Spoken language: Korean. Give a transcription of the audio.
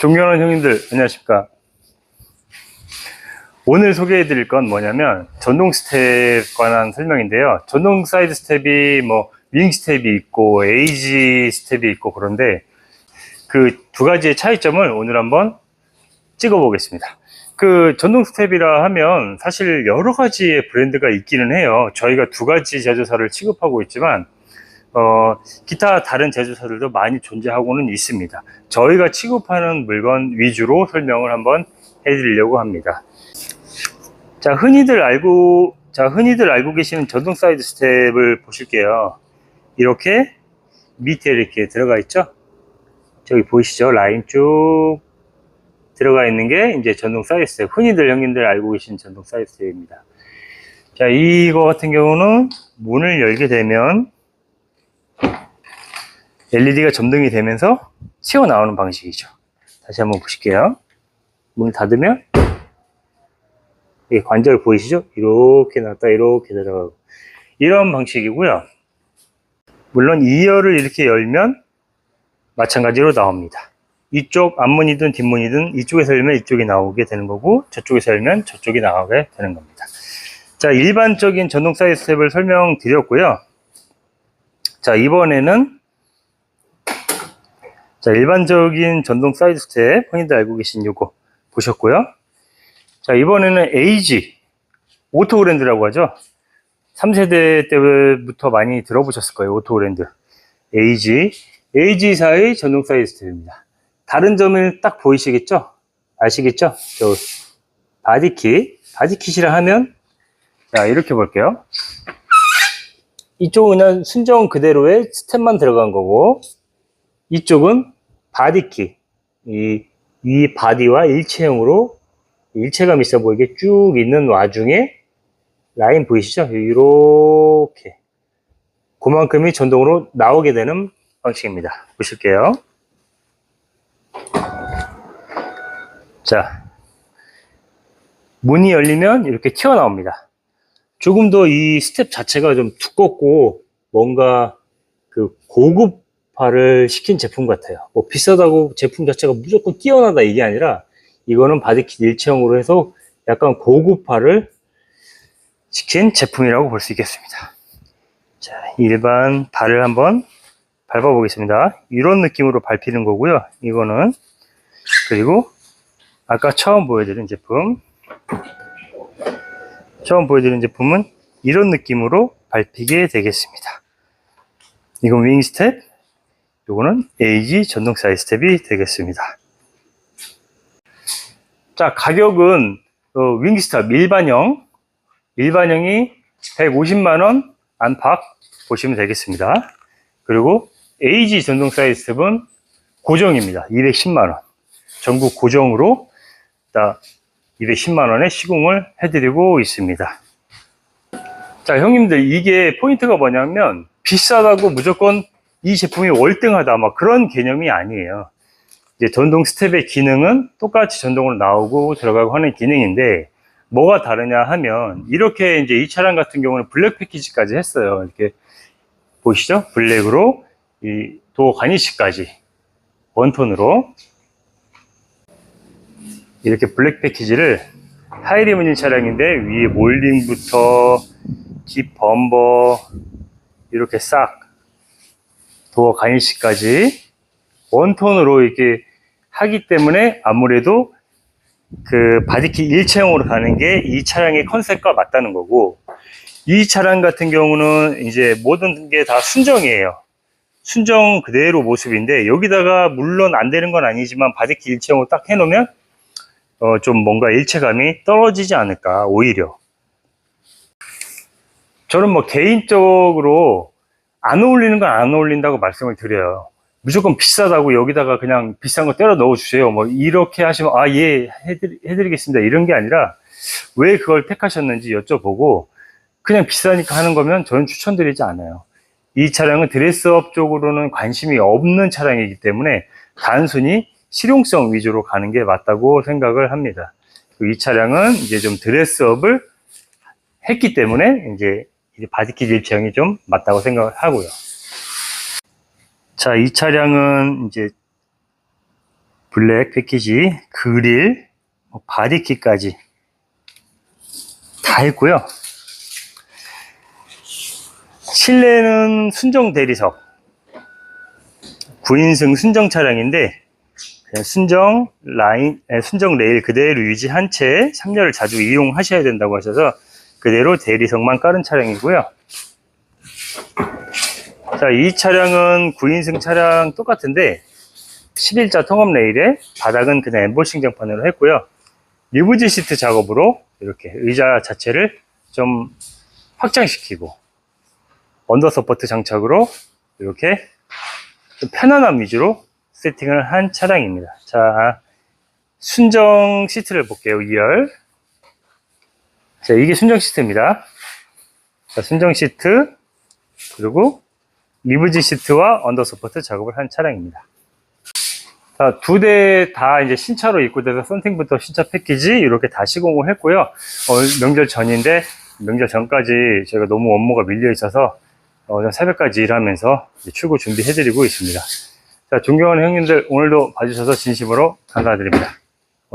존경하는 형님들, 안녕하십니까. 오늘 소개해 드릴 건 뭐냐면, 전동 스텝 관한 설명인데요. 전동 사이드 스텝이 뭐, 윙 스텝이 있고, 에이지 스텝이 있고, 그런데 그 두 가지의 차이점을 오늘 한번 찍어 보겠습니다. 그 전동 스텝이라 하면 사실 여러 가지의 브랜드가 있기는 해요. 저희가 두 가지 제조사를 취급하고 있지만, 어, 기타 다른 제조사들도 많이 존재하고는 있습니다. 저희가 취급하는 물건 위주로 설명을 한번 해드리려고 합니다. 자, 흔히들 알고, 자, 흔히들 알고 계시는 전동 사이드 스텝을 보실게요. 이렇게 밑에 이렇게 들어가 있죠? 저기 보이시죠? 라인 쭉 들어가 있는 게 이제 전동 사이드 스텝. 흔히들 형님들 알고 계신 전동 사이드 스텝입니다. 자, 이거 같은 경우는 문을 열게 되면 LED가 점등이 되면서 튀어나오는 방식이죠. 다시 한번 보실게요. 문을 닫으면 이 관절 보이시죠? 이렇게 나왔다 이렇게 들어가고 이런 방식이고요. 물론 2열을 이렇게 열면 마찬가지로 나옵니다. 이쪽 앞문이든 뒷문이든 이쪽에서 열면 이쪽이 나오게 되는 거고 저쪽에서 열면 저쪽이 나오게 되는 겁니다. 자 일반적인 전동 사이드 스텝을 설명드렸고요. 자 이번에는 자, 일반적인 전동 사이드 스텝, 흔히들 알고 계신 요거 보셨고요. 자, 이번에는 에이지, 오토그랜드라고 하죠. 3세대 때부터 많이 들어보셨을 거예요, 오토그랜드. 에이지, 에이지사의 전동 사이드 스텝입니다. 다른 점을 딱 보이시겠죠? 아시겠죠? 저, 바디킷. 바디킷이라 하면, 자, 이렇게 볼게요. 이쪽은 그냥 순정 그대로의 스텝만 들어간 거고, 이쪽은 바디키. 이, 이 바디와 일체형으로 일체감 있어 보이게 쭉 있는 와중에 라인 보이시죠? 이렇게. 그만큼이 전동으로 나오게 되는 방식입니다. 보실게요. 자. 문이 열리면 이렇게 튀어나옵니다. 조금 더 이 스텝 자체가 좀 두껍고 뭔가 그 고급 발을 시킨 제품 같아요. 뭐 비싸다고 제품 자체가 무조건 뛰어나다 이게 아니라 이거는 바디킷 일체형으로 해서 약간 고급화를 시킨 제품이라고 볼 수 있겠습니다. 자, 일반 발을 한번 밟아보겠습니다. 이런 느낌으로 밟히는 거고요. 이거는 그리고 아까 처음 보여드린 제품 처음 보여드린 제품은 이런 느낌으로 밟히게 되겠습니다. 이건 윙 스텝, 요거는 에이지 전동 사이드 스텝이 되겠습니다. 자, 가격은 어, 윙스탑 일반형, 일반형이 150만원 안팎 보시면 되겠습니다. 그리고 에이지 전동 사이드 스텝은 고정입니다. 210만원. 전국 고정으로 210만원에 시공을 해드리고 있습니다. 자, 형님들, 이게 포인트가 뭐냐면, 비싸다고 무조건 이 제품이 월등하다 막 그런 개념이 아니에요. 이제 전동 스텝의 기능은 똑같이 전동으로 나오고 들어가고 하는 기능인데 뭐가 다르냐 하면 이렇게 이제 이 차량 같은 경우는 블랙 패키지까지 했어요. 이렇게 보시죠? 블랙으로 이 도어 가니시까지 원톤으로 이렇게 블랙 패키지를 하이리무진 차량인데 위에 몰딩부터 뒷 범버 이렇게 싹 도어 가니시까지 원톤으로 이렇게 하기 때문에 아무래도 그 바디킷 일체형으로 가는 게 이 차량의 컨셉과 맞다는 거고 이 차량 같은 경우는 이제 모든 게 다 순정이에요. 순정 그대로 모습인데 여기다가 물론 안 되는 건 아니지만 바디킷 일체형으로 딱 해놓으면 어 좀 뭔가 일체감이 떨어지지 않을까 오히려 저는 뭐 개인적으로 안 어울리는 건 안 어울린다고 말씀을 드려요. 무조건 비싸다고 여기다가 그냥 비싼 거 때려 넣어 주세요. 뭐 이렇게 하시면 아 예 해드리, 겠습니다 이런 게 아니라 왜 그걸 택하셨는지 여쭤보고 그냥 비싸니까 하는 거면 저는 추천드리지 않아요. 이 차량은 드레스업 쪽으로는 관심이 없는 차량이기 때문에 단순히 실용성 위주로 가는 게 맞다고 생각을 합니다. 이 차량은 이제 좀 드레스업을 했기 때문에 이제 바디킷 일체형이 좀 맞다고 생각을 하고요. 자, 이 차량은 이제 블랙 패키지, 그릴, 뭐 바디키까지 다 했고요. 실내는 순정 대리석, 9인승 순정 차량인데 순정 라인, 에, 순정 레일 그대로 유지한 채 3년을 자주 이용하셔야 된다고 하셔서 그대로 대리석만 깔은 차량이고요. 자, 이 차량은 9인승 차량 똑같은데 11자 통합 레일에 바닥은 그냥 엠보싱 장판으로 했고요. 리무진 시트 작업으로 이렇게 의자 자체를 좀 확장시키고 언더 서포트 장착으로 이렇게 좀 편안함 위주로 세팅을 한 차량입니다. 자, 순정 시트를 볼게요. 2열. 자, 이게 순정 시트입니다. 자, 순정 시트, 그리고 리무진 시트와 언더 서포트 작업을 한 차량입니다. 자, 두 대 다 이제 신차로 입고돼서 썬팅부터 신차 패키지 이렇게 다 시공을 했고요. 어, 명절 전인데 명절 전까지 저희가 너무 업무가 밀려 있어서 어, 새벽까지 일하면서 출고 준비해드리고 있습니다. 자, 존경하는 형님들 오늘도 봐주셔서 진심으로 감사드립니다.